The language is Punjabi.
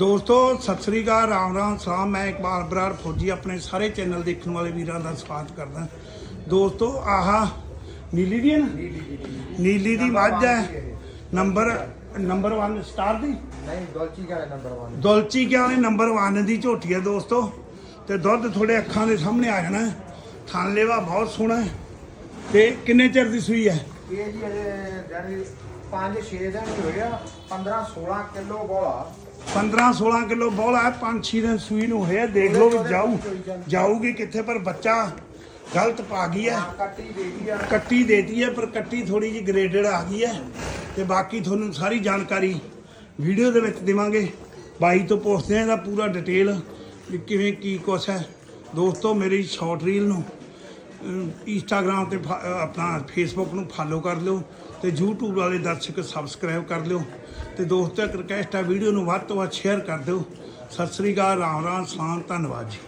ਦੋਸਤੋ ਸਤਿ ਸ੍ਰੀ ਅਕਾਲ ਰਾਮ ਰਾਮ ਸਲਾਮ। ਮੈਂ ਇਕਬਾਲ ਬਰਾੜ ਫੌਜੀ ਆਪਣੇ ਸਾਰੇ ਚੈਨਲ ਦੇਖਣ ਵਾਲੇ ਵੀਰਾਂ ਦਾ ਸਵਾਗਤ ਕਰਦਾ। ਦੋਸਤੋ ਆਹ ਨੀਲੀ ਦੀ ਹੈ ਨਾ? ਨੀਲੀ ਦੀ ਮੱਝ ਹੈ। ਨੰਬਰ ਨੰਬਰ 1 ਸਟਾਰ ਦੀ? ਨਹੀਂ ਗਲਤੀ ਕਰੇ ਨੰਬਰ 1 ਦੁਲਚੀ ਕਿਆ ਨੇ ਨੰਬਰ 1 ਦੀ ਝੋਟੀ ਹੈ ਦੋਸਤੋ। ਤੇ ਦੁੱਧ ਥੋੜੇ ਅੱਖਾਂ ਦੇ ਸਾਹਮਣੇ ਆ ਜਾਣਾ ਹੈ। ਥਣ ਲੇਵਾ ਬਹੁਤ ਸੋਹਣਾ ਹੈ। ਤੇ ਕਿੰਨੇ ਚਿਰ ਦੀ ਸੂਈ ਹੈ? ਇਹ ਜੀ ਅਜੇ ਡੈਡੀ 5 6 ਦਿਨ ਹੀ ਹੋਇਆ 15 16 ਕਿਲੋ ਬੋਲਾ 15 16 ਕਿਲੋ ਬੋਲਾ ਹੈ 5-6 ਦਿਨ ਸੂਈ ਨੂੰ ਹੋਇਆ, ਦੇਖ ਲਓ ਵੀ ਜਾਊ, ਜਾਊਗੀ ਕਿੱਥੇ, ਪਰ ਬੱਚਾ ਗਲਤ ਪਾ ਗਈ ਹੈ। ਕੱਟੀ ਦੇ ਦੀ ਕੱਟੀ ਦੇਤੀ ਹੈ, ਪਰ ਕੱਟੀ ਥੋੜੀ ਜਿਹੀ ਗ੍ਰੇਡਡ ਆ ਗਈ ਹੈ। ਤੇ ਬਾਕੀ ਤੁਹਾਨੂੰ ਸਾਰੀ ਜਾਣਕਾਰੀ ਵੀਡੀਓ ਦੇ ਵਿੱਚ ਦੇਵਾਂਗੇ। ਬਾਈ ਤੋਂ ਪੁੱਛਦੇ ਹਾਂ ਇਹਦਾ ਪੂਰਾ ਡਿਟੇਲ ਵੀ ਕਿਵੇਂ, ਕੀ ਕੁਛ ਹੈ। ਦੋਸਤੋ, ਮੇਰੀ ਸ਼ਾਰਟ ਰੀਲ ਨੂੰ ਇੰਸਟਾਗ੍ਰam ਤੇ ਫਾ- ਆਪਣਾ ਫੇਸਬੁੱਕ ਨੂੰ ਫਾਲੋ ਕਰ ਲਿਓ ਤੇ YouTube ਵਾਲੇ ਦਰਸ਼ਕ ਸਬਸਕ੍ਰਾਈਬ ਕਰ ਲਿਓ ਤੇ ਦੋਸਤੋ ਇੱਕ ਰਿਕਵੈਸਟ ਹੈ ਵੀਡੀਓ ਨੂੰ ਵੱਧ ਤੋਂ ਵੱਧ ਸ਼ੇਅਰ ਕਰ ਦਿਓ। ਸਤਿ ਸ੍ਰੀ ਅਕਾਲ ਰਾਮ ਰਾਮ ਸਲਾਮ ਧੰਨਵਾਦ ਜੀ।